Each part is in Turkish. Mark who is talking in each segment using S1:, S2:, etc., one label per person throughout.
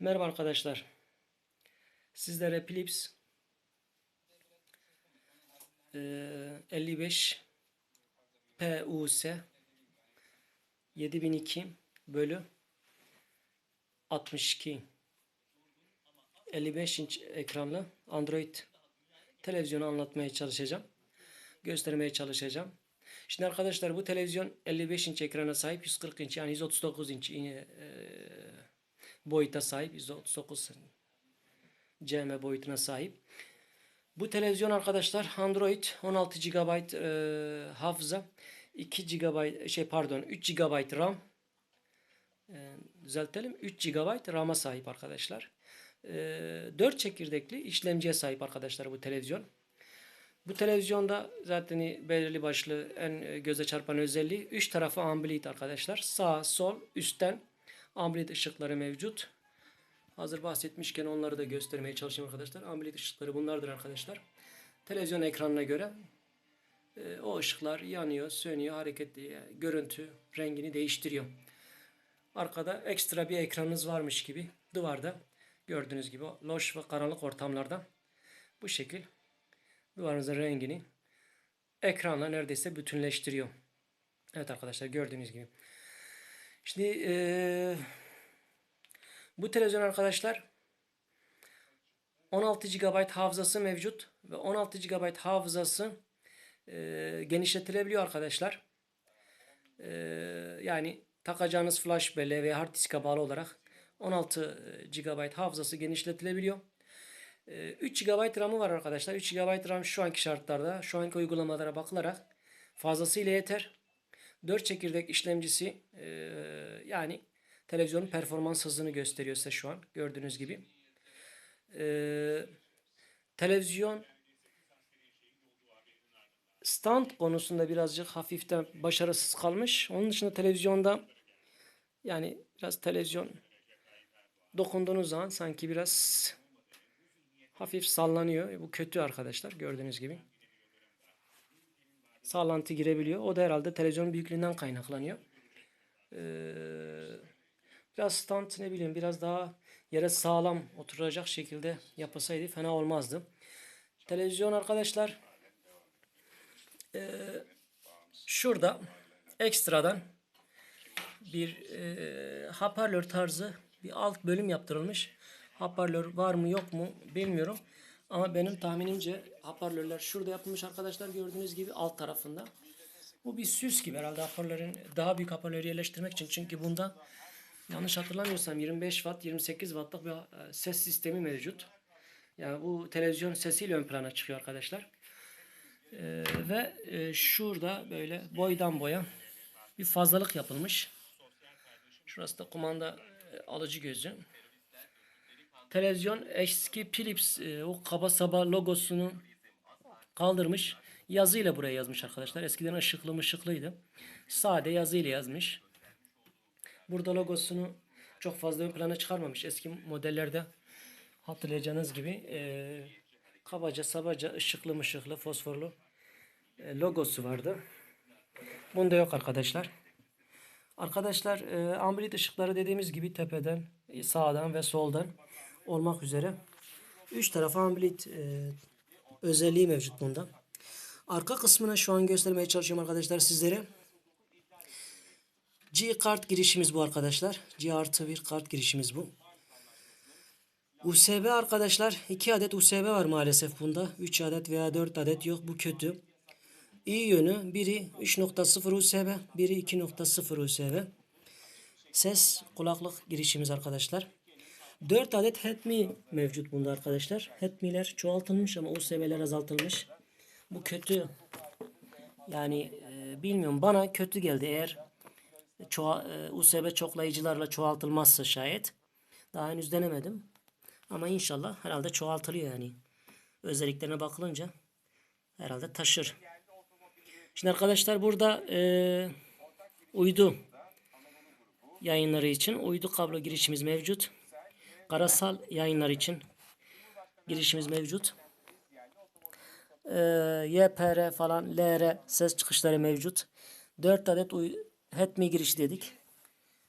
S1: Merhaba arkadaşlar. Sizlere Philips eee, 55 PUS 7002 bölü 62 55 inç ekranlı Android televizyonu anlatmaya çalışacağım. Göstermeye çalışacağım. Şimdi arkadaşlar bu televizyon 55 inç ekrana sahip 140 inç yani 139 inç eee, boyuta sahip 139 cm boyutuna sahip. Bu televizyon arkadaşlar Android 16 GB e, hafıza 2 GB şey pardon 3 GB RAM e, düzeltelim 3 GB RAM'a sahip arkadaşlar. E, 4 çekirdekli işlemciye sahip arkadaşlar bu televizyon. Bu televizyonda zaten belirli başlı en göze çarpan özelliği 3 tarafı ambilit arkadaşlar. Sağ, sol, üstten ambilit ışıkları mevcut. Hazır bahsetmişken onları da göstermeye çalışayım arkadaşlar. Ambilit ışıkları bunlardır arkadaşlar. Televizyon ekranına göre e, o ışıklar yanıyor, sönüyor, hareketli, yani görüntü rengini değiştiriyor. Arkada ekstra bir ekranınız varmış gibi duvarda gördüğünüz gibi loş ve karanlık ortamlarda bu şekil duvarınızın rengini ekranla neredeyse bütünleştiriyor. Evet arkadaşlar gördüğünüz gibi. Şimdi eee bu televizyon arkadaşlar 16 GB hafızası mevcut ve 16 GB hafızası e, genişletilebiliyor arkadaşlar. E, yani takacağınız flash belleğe veya hard diske bağlı olarak 16 GB hafızası genişletilebiliyor. E, 3 GB RAM'ı var arkadaşlar. 3 GB RAM şu anki şartlarda, şu anki uygulamalara bakılarak fazlasıyla yeter. 4 çekirdek işlemcisi e, yani televizyonun performans hızını gösteriyor size şu an gördüğünüz gibi. Ee, televizyon stand konusunda birazcık hafiften başarısız kalmış. Onun dışında televizyonda yani biraz televizyon dokunduğunuz zaman sanki biraz hafif sallanıyor. Bu kötü arkadaşlar gördüğünüz gibi. Sallantı girebiliyor. O da herhalde televizyonun büyüklüğünden kaynaklanıyor. Ee, biraz stand ne bileyim biraz daha yere sağlam oturacak şekilde yapılsaydı fena olmazdı. Televizyon arkadaşlar e, şurada ekstradan bir e, hoparlör tarzı bir alt bölüm yaptırılmış. Hoparlör var mı yok mu bilmiyorum. Ama benim tahminimce hoparlörler şurada yapılmış arkadaşlar gördüğünüz gibi alt tarafında. Bu bir süs gibi herhalde hoparlörün daha büyük hoparlörü yerleştirmek için. Çünkü bunda yanlış hatırlamıyorsam 25 watt 28 wattlık bir e, ses sistemi mevcut. Yani bu televizyon sesiyle ön plana çıkıyor arkadaşlar. Ee, ve e, şurada böyle boydan boya bir fazlalık yapılmış. Şurası da kumanda e, alıcı gözü. Televizyon eski Philips e, o kaba saba logosunu kaldırmış. Yazıyla buraya yazmış arkadaşlar. Eskiden ışıklı ışıklıydı. Sade yazıyla yazmış. Burada logosunu çok fazla ön plana çıkarmamış. Eski modellerde hatırlayacağınız gibi e, kabaca sabaca ışıklı mışıklı fosforlu e, logosu vardı. Bunda yok arkadaşlar. Arkadaşlar e, ambilit ışıkları dediğimiz gibi tepeden, e, sağdan ve soldan olmak üzere 3 tarafa ambilit e, özelliği mevcut bunda. Arka kısmına şu an göstermeye çalışıyorum arkadaşlar sizlere. G kart girişimiz bu arkadaşlar. G artı bir kart girişimiz bu. USB arkadaşlar 2 adet USB var maalesef bunda. 3 adet veya 4 adet yok. Bu kötü. İyi yönü biri 3.0 USB, biri 2.0 USB. Ses kulaklık girişimiz arkadaşlar. 4 adet HEDMI mevcut bunda arkadaşlar. HEDMI'ler çoğaltılmış ama USB'ler azaltılmış. Bu kötü. Yani e, bilmiyorum bana kötü geldi eğer çoğa, e, USB çoklayıcılarla çoğaltılmazsa şayet. Daha henüz denemedim. Ama inşallah herhalde çoğaltılıyor yani. Özelliklerine bakılınca herhalde taşır. Şimdi arkadaşlar burada e, uydu yayınları için uydu kablo girişimiz mevcut. Karasal yayınlar için girişimiz mevcut. E, YPR falan LR ses çıkışları mevcut. 4 adet HEDMI girişi dedik.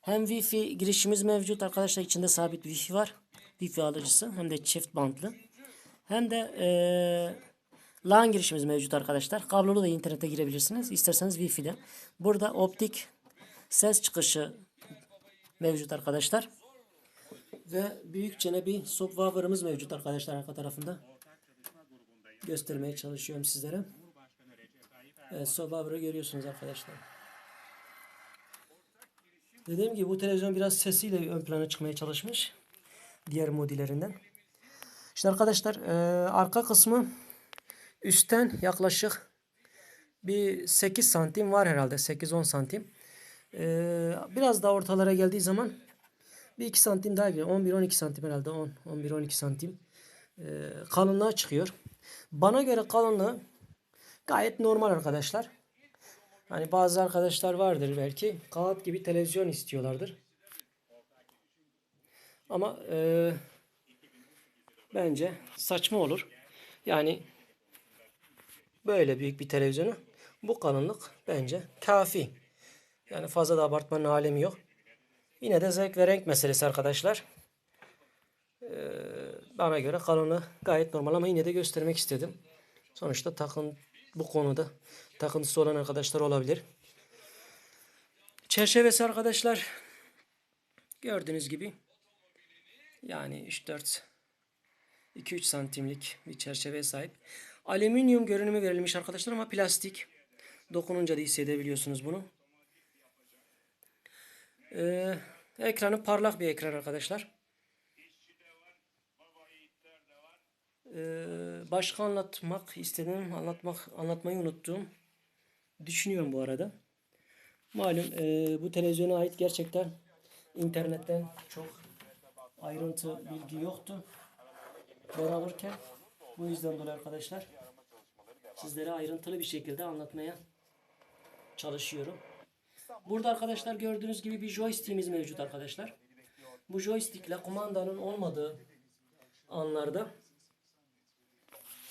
S1: Hem Wi-Fi girişimiz mevcut arkadaşlar. içinde sabit Wi-Fi var. Wi-Fi alıcısı hem de çift bantlı. Hem de eee LAN girişimiz mevcut arkadaşlar. Kablolu da internete girebilirsiniz. İsterseniz Wi-Fi'de. Burada optik ses çıkışı mevcut arkadaşlar. Ve büyükçe bir subwoofer'ımız mevcut arkadaşlar arka tarafında. Göstermeye çalışıyorum sizlere. Evet, subwoofer'ı görüyorsunuz arkadaşlar. Dediğim gibi bu televizyon biraz sesiyle ön plana çıkmaya çalışmış. Diğer modellerinden. İşte arkadaşlar e, arka kısmı üstten yaklaşık bir 8 santim var herhalde. 8-10 santim. E, biraz daha ortalara geldiği zaman bir 2 santim daha geliyor. 11-12 santim herhalde. 10 11-12 santim e, kalınlığa çıkıyor. Bana göre kalınlığı gayet normal arkadaşlar. Hani bazı arkadaşlar vardır belki kağıt gibi televizyon istiyorlardır. Ama e, bence saçma olur. Yani böyle büyük bir televizyonu bu kalınlık bence kafi. Yani fazla da abartmanın alemi yok. Yine de zevk ve renk meselesi arkadaşlar. Ee, bana göre kalınlığı gayet normal ama yine de göstermek istedim. Sonuçta takın bu konuda takıntısı olan arkadaşlar olabilir. Çerçevesi arkadaşlar gördüğünüz gibi yani 3-4 2-3 santimlik bir çerçeveye sahip. Alüminyum görünümü verilmiş arkadaşlar ama plastik. Dokununca da hissedebiliyorsunuz bunu. Ee, ekranı parlak bir ekran arkadaşlar. Ee, başka anlatmak istedim, anlatmak anlatmayı unuttum. Düşünüyorum bu arada. Malum e, bu televizyona ait gerçekten internetten çok ayrıntı bilgi yoktu. Ben alırken bu yüzden dolayı arkadaşlar sizlere ayrıntılı bir şekilde anlatmaya çalışıyorum. Burada arkadaşlar gördüğünüz gibi bir joystick'imiz mevcut arkadaşlar. Bu joystick'le kumandanın olmadığı anlarda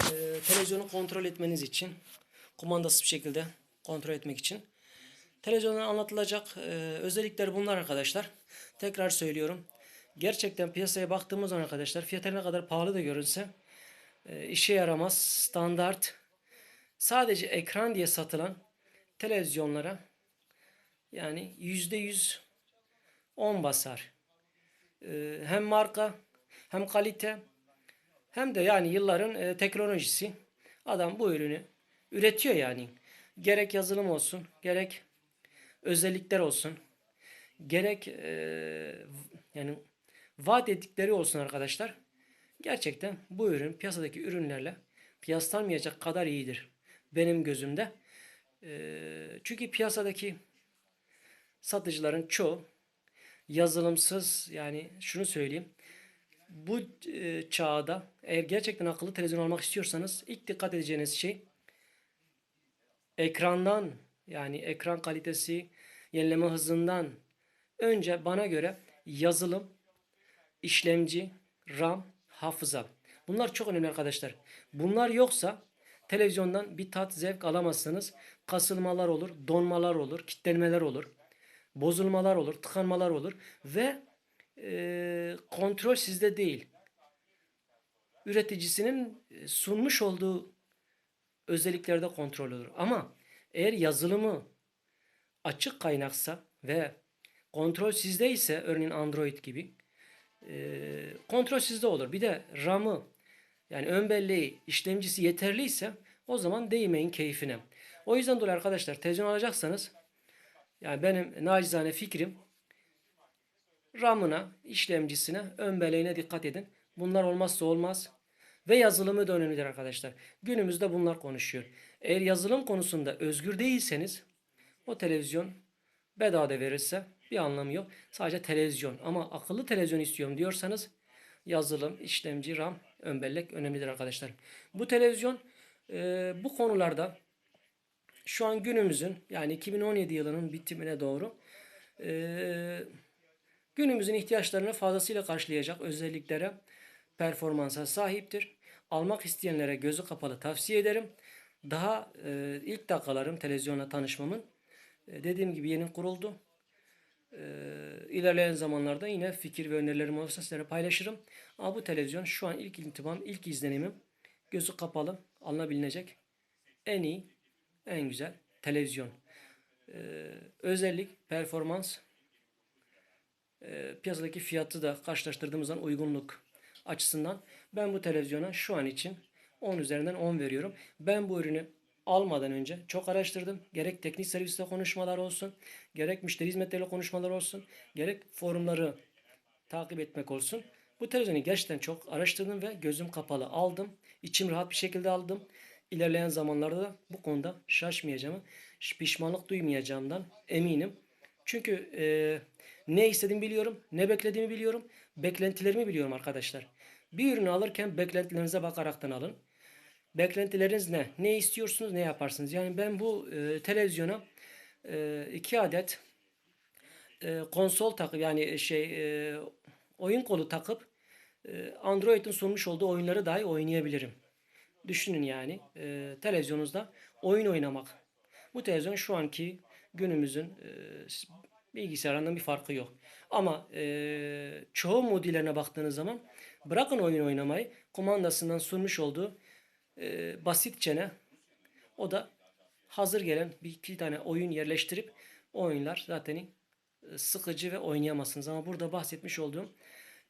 S1: e, televizyonu kontrol etmeniz için kumandasız bir şekilde kontrol etmek için televizyondan anlatılacak e, özellikler bunlar arkadaşlar. Tekrar söylüyorum. Gerçekten piyasaya baktığımız zaman arkadaşlar fiyatı ne kadar pahalı da görünse e, işe yaramaz standart sadece ekran diye satılan televizyonlara yani yüzde yüz on basar. E, hem marka hem kalite hem de yani yılların e, teknolojisi adam bu ürünü üretiyor yani. Gerek yazılım olsun, gerek özellikler olsun, gerek e, yani vaat ettikleri olsun arkadaşlar. Gerçekten bu ürün piyasadaki ürünlerle kıyaslanmayacak kadar iyidir. Benim gözümde. E, çünkü piyasadaki satıcıların çoğu yazılımsız yani şunu söyleyeyim. Bu e, çağda eğer gerçekten akıllı televizyon almak istiyorsanız ilk dikkat edeceğiniz şey ekrandan yani ekran kalitesi, yenileme hızından önce bana göre yazılım, işlemci, RAM, hafıza. Bunlar çok önemli arkadaşlar. Bunlar yoksa televizyondan bir tat zevk alamazsınız. Kasılmalar olur, donmalar olur, kitlenmeler olur, bozulmalar olur, tıkanmalar olur ve e, kontrol sizde değil. Üreticisinin sunmuş olduğu özelliklerde kontrol olur. Ama eğer yazılımı açık kaynaksa ve kontrol sizde ise örneğin Android gibi e, kontrol sizde olur. Bir de RAM'ı yani ön belleği işlemcisi yeterliyse o zaman değmeyin keyfine. O yüzden dolayı arkadaşlar televizyon alacaksanız yani benim nacizane fikrim RAM'ına, işlemcisine, ön belleğine dikkat edin. Bunlar olmazsa olmaz. Ve yazılımı da önemlidir arkadaşlar. Günümüzde bunlar konuşuyor. Eğer yazılım konusunda özgür değilseniz o televizyon bedava verirse bir anlamı yok. Sadece televizyon ama akıllı televizyon istiyorum diyorsanız yazılım, işlemci, RAM, ön bellek önemlidir arkadaşlar. Bu televizyon e, bu konularda şu an günümüzün yani 2017 yılının bitimine doğru e, günümüzün ihtiyaçlarını fazlasıyla karşılayacak özelliklere, performansa sahiptir. Almak isteyenlere gözü kapalı tavsiye ederim. Daha e, ilk dakikalarım televizyonla tanışmamın e, dediğim gibi yeni kuruldu. Ee, ilerleyen zamanlarda yine fikir ve önerilerimi olursa sizlere paylaşırım. Ama bu televizyon şu an ilk intibam, ilk izlenimim. Gözü kapalı, alınabilecek en iyi, en güzel televizyon. Ee, özellik, performans, e, piyasadaki fiyatı da karşılaştırdığımız zaman uygunluk açısından ben bu televizyona şu an için 10 üzerinden 10 veriyorum. Ben bu ürünü almadan önce çok araştırdım. Gerek teknik serviste konuşmalar olsun, gerek müşteri hizmetleriyle konuşmalar olsun, gerek forumları takip etmek olsun. Bu televizyonu gerçekten çok araştırdım ve gözüm kapalı aldım. İçim rahat bir şekilde aldım. İlerleyen zamanlarda da bu konuda şaşmayacağımı, pişmanlık duymayacağımdan eminim. Çünkü e, ne istediğimi biliyorum, ne beklediğimi biliyorum, beklentilerimi biliyorum arkadaşlar. Bir ürünü alırken beklentilerinize bakaraktan alın. Beklentileriniz ne? Ne istiyorsunuz, ne yaparsınız? Yani ben bu e, televizyona e, iki adet e, konsol takıp yani şey e, oyun kolu takıp e, Android'in sunmuş olduğu oyunları dahi oynayabilirim. Düşünün yani e, televizyonunuzda oyun oynamak. Bu televizyon şu anki günümüzün e, bilgisayarından bir farkı yok. Ama e, çoğu modellerine baktığınız zaman bırakın oyun oynamayı kumandasından sunmuş olduğu e, basitçene o da hazır gelen bir iki tane oyun yerleştirip o oyunlar zaten e, sıkıcı ve oynayamazsınız. Ama burada bahsetmiş olduğum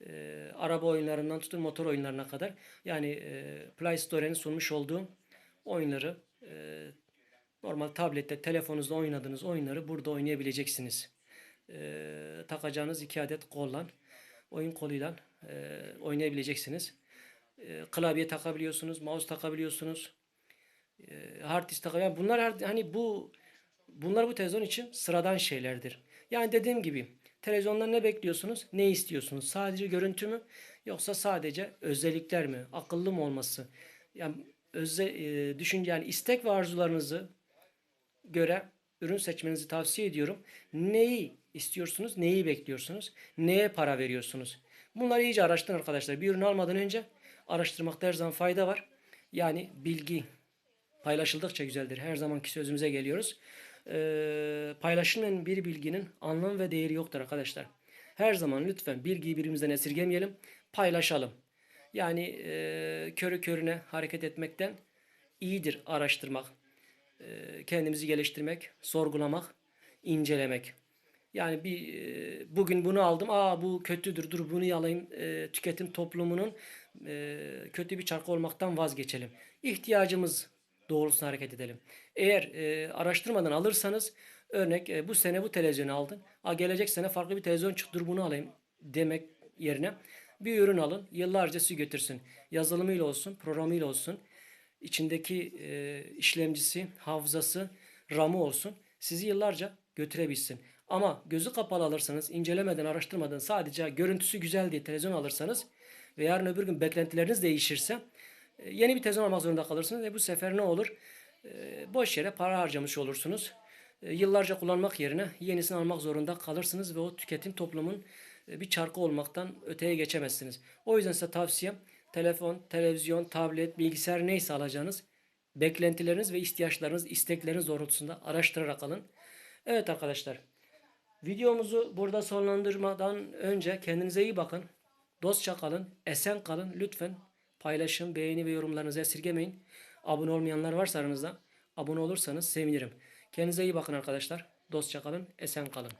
S1: e, araba oyunlarından tutun motor oyunlarına kadar yani e, Play Store'nin sunmuş olduğu oyunları e, normal tablette telefonunuzda oynadığınız oyunları burada oynayabileceksiniz. E, takacağınız iki adet kollan oyun koluyla e, oynayabileceksiniz. E, klavye takabiliyorsunuz, mouse takabiliyorsunuz. E, hard disk takabiliyorsunuz. Yani bunlar hani bu bunlar bu televizyon için sıradan şeylerdir. Yani dediğim gibi televizyondan ne bekliyorsunuz? Ne istiyorsunuz? Sadece görüntü mü? Yoksa sadece özellikler mi? Akıllı mı olması? Yani öze, e, düşünce yani istek ve arzularınızı göre ürün seçmenizi tavsiye ediyorum. Neyi istiyorsunuz? Neyi bekliyorsunuz? Neye para veriyorsunuz? Bunları iyice araştırın arkadaşlar. Bir ürün almadan önce araştırmakta her zaman fayda var. Yani bilgi paylaşıldıkça güzeldir. Her zamanki sözümüze geliyoruz. Ee, paylaşılan bir bilginin anlam ve değeri yoktur arkadaşlar. Her zaman lütfen bilgiyi birbirimizden esirgemeyelim. Paylaşalım. Yani e, körü körüne hareket etmekten iyidir araştırmak. E, kendimizi geliştirmek, sorgulamak, incelemek. Yani bir e, bugün bunu aldım. Aa bu kötüdür. Dur bunu alayım. E, tüketim toplumunun e, kötü bir çarkı olmaktan vazgeçelim. İhtiyacımız doğrultusunda hareket edelim. Eğer e, araştırmadan alırsanız örnek e, bu sene bu televizyonu aldın. Aa, gelecek sene farklı bir televizyon çıktı. Dur bunu alayım demek yerine bir ürün alın. Yıllarca sizi götürsün. Yazılımıyla olsun, programıyla olsun. içindeki e, işlemcisi, hafızası, RAM'ı olsun. Sizi yıllarca götürebilsin. Ama gözü kapalı alırsanız, incelemeden, araştırmadan sadece görüntüsü güzel diye televizyon alırsanız ve yarın öbür gün beklentileriniz değişirse yeni bir televizyon almak zorunda kalırsınız ve bu sefer ne olur? E, boş yere para harcamış olursunuz. E, yıllarca kullanmak yerine yenisini almak zorunda kalırsınız ve o tüketim toplumun e, bir çarkı olmaktan öteye geçemezsiniz. O yüzden size tavsiyem telefon, televizyon, tablet, bilgisayar neyse alacağınız beklentileriniz ve ihtiyaçlarınız, istekleriniz doğrultusunda araştırarak alın. Evet arkadaşlar. Videomuzu burada sonlandırmadan önce kendinize iyi bakın. Dostça kalın, esen kalın. Lütfen paylaşın, beğeni ve yorumlarınızı esirgemeyin. Abone olmayanlar varsa aranızda abone olursanız sevinirim. Kendinize iyi bakın arkadaşlar. Dostça kalın, esen kalın.